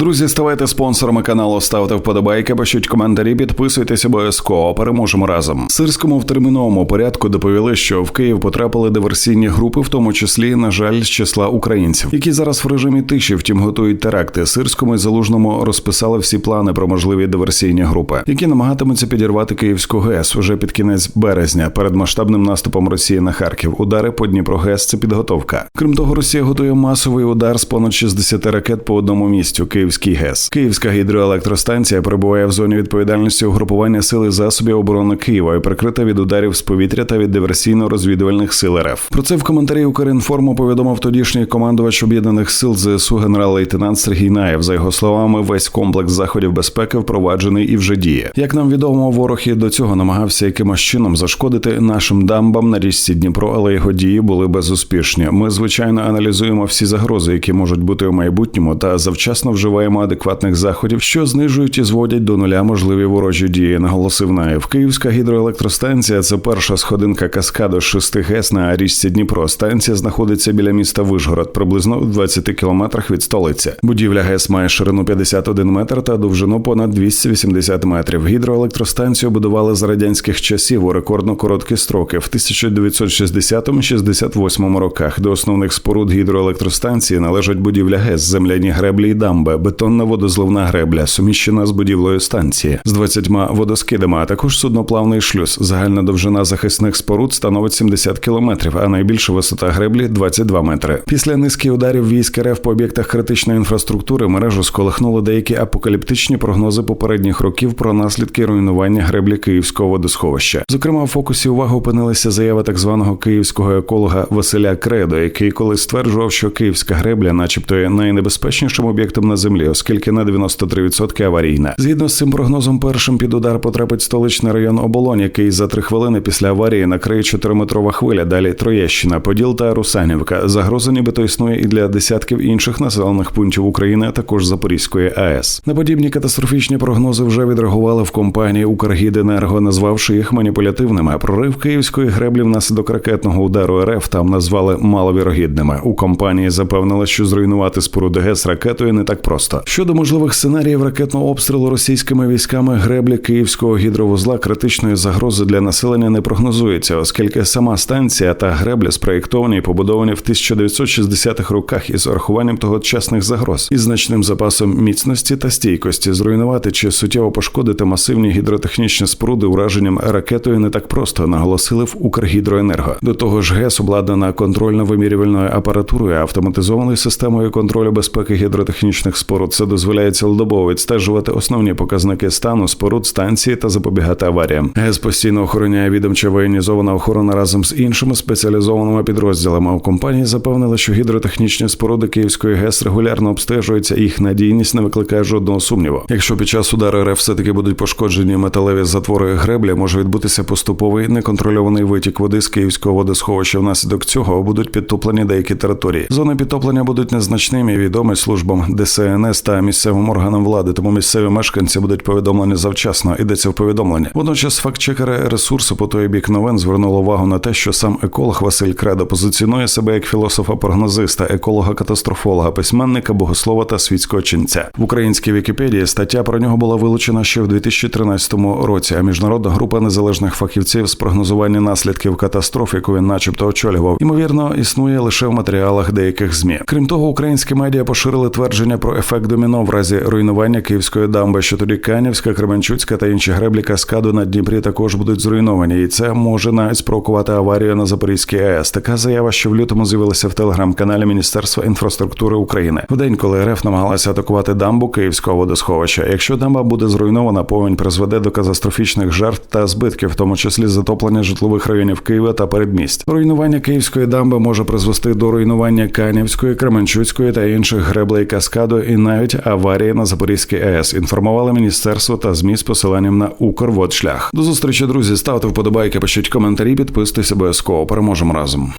Друзі, ставайте спонсорами каналу, ставте вподобайки, пишіть коментарі, підписуйтесь обов'язково. Переможемо разом. Сирському в терміновому порядку доповіли, що в Київ потрапили диверсійні групи, в тому числі, на жаль, з числа українців, які зараз в режимі тиші, втім готують теракти. Сирському і залужному розписали всі плани про можливі диверсійні групи, які намагатимуться підірвати Київську ГЕС уже під кінець березня перед масштабним наступом Росії на Харків. Удари по Дніпро ГЕС – це підготовка. Крім того, Росія готує масовий удар з понад 60 ракет по одному місцю. Київський ГЕС. Київська гідроелектростанція перебуває в зоні відповідальності угрупування сили засобів оборони Києва і прикрита від ударів з повітря та від диверсійно-розвідувальних сил РФ. Про це в коментарі Укрінформу повідомив тодішній командувач об'єднаних сил ЗСУ генерал-лейтенант Сергій Наєв. За його словами, весь комплекс заходів безпеки впроваджений і вже діє. Як нам відомо, ворог і до цього намагався якимось чином зашкодити нашим дамбам на річці Дніпро, але його дії були безуспішні. Ми звичайно аналізуємо всі загрози, які можуть бути у майбутньому, та завчасно вживаємо адекватних заходів, що знижують і зводять до нуля можливі ворожі дії. Наголосив Наєв. Київська гідроелектростанція це перша сходинка каскаду з шести ГЕС на річці Дніпро. Станція знаходиться біля міста Вишгород, приблизно в 20 кілометрах від столиці. Будівля ГЕС має ширину 51 метр та довжину понад 280 метрів. Гідроелектростанцію будували за радянських часів у рекордно короткі строки в 1960-68 роках. До основних споруд гідроелектростанції належать будівля ГЕС, земляні греблі і дамби, бетонна водозливна гребля, суміщена з будівлею станції з 20 водоскидами, а також судноплавний шлюз. Загальна довжина захисних споруд становить 70 кілометрів, а найбільша висота греблі 22 метри. Після низки ударів військ РФ по об'єктах критичної інфраструктури мережу сколихнули деякі апокаліптичні прогнози попередніх років про наслідки руйнування греблі Київського водосховища. Зокрема, у фокусі уваги опинилися заяви так званого київського еколога Василя Кредо, який колись стверджував, що київська гребля, начебто, є найнебезпечнішим об'єктом на землі, оскільки на 93% аварійна. Згідно з цим прогнозом, першим під удар потрапить столичний район Оболонь, який за три хвилини після аварії накриє чотириметрова хвиля. Далі Троєщина, Поділ та Русанівка. Загроза нібито існує і для десятків інших населених пунктів України, а також Запорізької АЕС. На подібні катастрофічні прогнози вже відреагували в компанії Укргіденерго, назвавши їх маніпулятивними. Прорив київської греблі внаслідок ракетного удару РФ там назвали маловірогідними. У компанії запевнили, що зруйнувати споруди ГЕС ракетою не так просто. Щодо можливих сценаріїв ракетного обстрілу російськими військами греблі київського гідровузла критичної загрози для населення не прогнозується, оскільки сама станція та гребля спроєктовані і побудовані в 1960-х роках із урахуванням тогочасних загроз із значним запасом міцності та стійкості. Зруйнувати чи суттєво пошкодити масивні гідротехнічні споруди ураженням ракетою не так просто, наголосили в Укргідроенерго. До того ж, ГЕС обладнана контрольно-вимірювальною апаратурою, автоматизованою системою контролю безпеки гідротехнічних споруд. Це дозволяє цілодобово відстежувати основні показники стану споруд станції та запобігати аваріям. ГЕС постійно охороняє відомча воєнізована охорона разом з іншими спеціалізованими підрозділами. У компанії запевнили, що гідротехнічні споруди Київської ГЕС регулярно обстежуються, їх надійність не викликає жодного сумніву. Якщо під час удару РФ все таки будуть пошкоджені металеві затвори греблі, може відбутися поступовий неконтрольований витік води з київського водосховища. Внаслідок цього будуть підтоплені деякі території. Зони підтоплення будуть незначними і відомі службам ДСНС та місцевим органам влади, тому місцеві мешканці будуть повідомлені завчасно. Йдеться в повідомленні. Водночас фактчекери ресурсу по той бік новин звернули увагу на те, що сам еколог Василь Кредо позиціонує себе як філософа-прогнозиста, еколога-катастрофолога, письменника, богослова та світського ченця. В українській Вікіпедії стаття про нього була вилучена ще в 2013 році. А міжнародна група незалежних фахівців з прогнозування наслідків катастроф, яку він, начебто, очолював, ймовірно, існує лише в матеріалах деяких змі. Крім того, українські медіа поширили твердження про ефект доміно в разі руйнування київської дамби, що тоді Канівська, Кременчуцька та інші греблі каскаду на Дніпрі також будуть зруйновані, і це може навіть спровокувати аварію на Запорізькій АЕС. Така заява, що в лютому з'явилася в телеграм-каналі Міністерства інфраструктури України в день, коли РФ намагалася атакувати дамбу Київського водосховища. Якщо дамба буде зруйнована, повінь призведе до катастрофічних жертв та збитків, в тому числі затоплення житлових районів Києва та передмість. Руйнування Київської дамби може призвести до руйнування Канівської, Кременчуцької та інших греблей каскаду, і навіть аварії на Запорізькій АЕС. Інформували міністерство та змі з посиланням на Укрводшлях. До зустрічі, друзі. Ставте вподобайки, пишіть коментарі, підписуйтесь обов'язково. Переможемо разом.